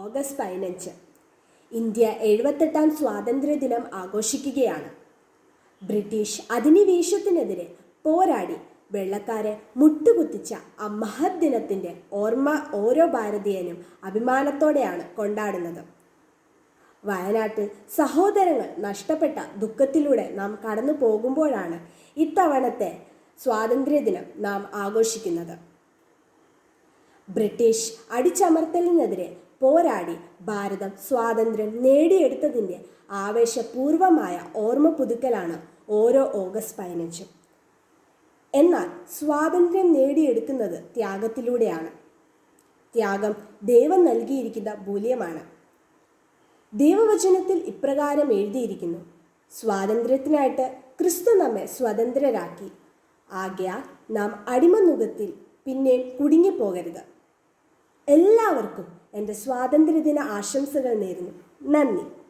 August പതിനഞ്ച്. India എഴുപത്തെട്ടാം സ്വാതന്ത്ര്യദിനം ആഘോഷിക്കുകയാണ്. ബ്രിട്ടീഷ് അധിനിവേശത്തിനെതിരെ പോരാടി വെള്ളക്കാരെ മുട്ടുകുത്തിച്ച ആ മഹത് ദിനത്തിന്റെ ഓർമ്മ ഓരോ ഭാരതീയനും അഭിമാനത്തോടെയാണ് കൊണ്ടാടുന്നത്. വയനാട്ടിൽ സഹോദരങ്ങൾ നഷ്ടപ്പെട്ട ദുഃഖത്തിലൂടെ നാം കടന്നു പോകുമ്പോഴാണ് ഇത്തവണത്തെ സ്വാതന്ത്ര്യദിനം നാം ആഘോഷിക്കുന്നത്. ബ്രിട്ടീഷ് അടിച്ചമർത്തലിനെതിരെ പോരാടി ഭാരതം സ്വാതന്ത്ര്യം നേടിയെടുത്തതിന്റെ ആവേശപൂർവമായ ഓർമ്മ പുതുക്കലാണ് ഓരോ ഓഗസ്റ്റ് പതിനഞ്ചും. എന്നാൽ സ്വാതന്ത്ര്യം നേടിയെടുക്കുന്നത് ത്യാഗത്തിലൂടെയാണ്. ത്യാഗം ദൈവം നൽകിയിരിക്കുന്ന മൂല്യമാണ്. ദൈവവചനത്തിൽ ഇപ്രകാരം എഴുതിയിരിക്കുന്നു. സ്വാതന്ത്ര്യത്തിനായിട്ട് ക്രിസ്തു നമ്മെ സ്വതന്ത്രരാക്കി. ആകയാൽ നാം അടിമനുഖത്തിൽ പിന്നെയും കുടുങ്ങിപ്പോകരുത്. എല്ലാവർക്കും എന്റെ സ്വാതന്ത്ര്യദിന ആശംസകൾ നേരുന്നു. നന്ദി.